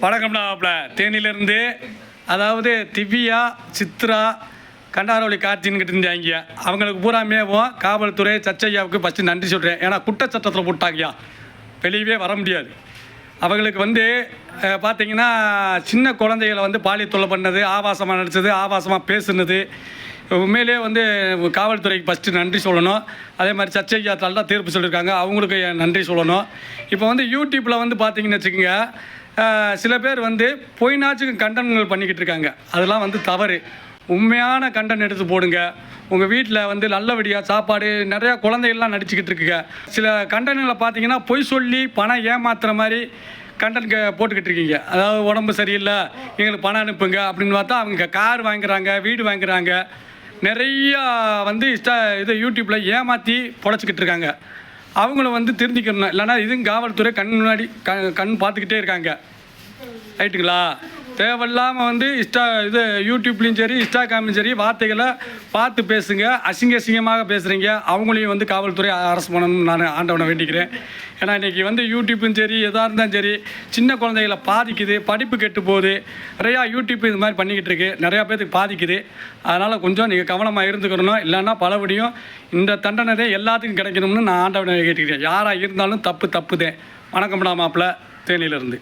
வணக்கம்டாப்ல தேனியிலேருந்து அதாவது திவ்யா சித்ரா கண்டாரவழி கார்த்தின்கிட்ட இருந்தாங்க அவங்களுக்கு பூராமேவும் காவல்துறை சச்சையாவுக்கு ஃபஸ்ட்டு நன்றி சொல்கிறேன் ஏன்னா குற்றச்சட்டத்தில் போட்டாங்கயா. வெளியவே வர முடியாது. அவங்களுக்கு வந்து பார்த்தீங்கன்னா சின்ன குழந்தைகளை வந்து பாலியல் தொல்லை பண்ணது ஆபாசமாக நடித்தது ஆபாசமாக பேசுனது. உண்மையிலே வந்து காவல்துறைக்கு ஃபஸ்ட்டு நன்றி சொல்லணும். அதே மாதிரி சர்ச்சையா தான் தீர்ப்பு சொல்லியிருக்காங்க. அவங்களுக்கு நன்றி சொல்லணும். இப்போ வந்து யூடியூப்பில் வந்து பார்த்தீங்கன்னு வச்சுக்கோங்க சில பேர் வந்து பொய்னாச்சுக்கு கண்டனங்கள் பண்ணிக்கிட்டு இருக்காங்க. அதெல்லாம் வந்து தவறு. உண்மையான கண்டன் எடுத்து போடுங்க. உங்கள் வீட்டில் வந்து நல்லபடியாக சாப்பாடு நிறையா குழந்தைகள்லாம் நடிச்சுக்கிட்டு இருக்குங்க. சில கண்டனங்களை பார்த்தீங்கன்னா பொய் சொல்லி பணம் ஏமாத்துற மாதிரி கண்டன் போட்டுக்கிட்டு இருக்கீங்க. அதாவது உடம்பு சரியில்லை எங்களுக்கு பணம் அனுப்புங்க அப்படின்னு பார்த்தா அவங்க கார் வாங்குறாங்க வீடு வாங்குறாங்க. நிறையா வந்து இஷ்ட இது யூடியூப்பில் ஏமாற்றி பொழைச்சிக்கிட்டு இருக்காங்க. அவங்கள வந்து திருந்திக்கணும் இல்லைன்னா இதுவும் காவல்துறை கண் முன்னாடி க கண் பார்த்துக்கிட்டே இருக்காங்க. ரைட்டுங்களா தேவையில்லாமல் வந்து இன்ஸ்டா இது யூடியூப்லேயும் சரி இன்ஸ்டாகிராம்லையும் சரி வார்த்தைகளை பார்த்து பேசுங்க. அசிங்க அசிங்கமாக பேசுகிறீங்க அவங்களையும் வந்து காவல்துறை அரசு பண்ணணும்னு நான் ஆண்டவனை வேண்டிக்கிறேன். ஏன்னா இன்றைக்கி வந்து யூடியூப்பும் சரி எதாக இருந்தாலும் சரி சின்ன குழந்தைகளை பாதிக்குது படிப்பு கெட்டு போகுது. நிறையா யூடியூப் இது மாதிரி பண்ணிக்கிட்டு இருக்குது நிறையா பேர்த்துக்கு பாதிக்குது. அதனால் கொஞ்சம் நீங்கள் கவனமாக இருந்துக்கணும். இல்லைன்னா பலபடியும் இந்த தண்டனை எல்லாத்துக்கும் கிடைக்கணும்னு நான் ஆண்டவனை கேட்டுக்கிறேன். யாராக இருந்தாலும் தப்பு தப்புதே. வணக்கம்டா மாப்பிள்ள. தேனியிலேருந்து.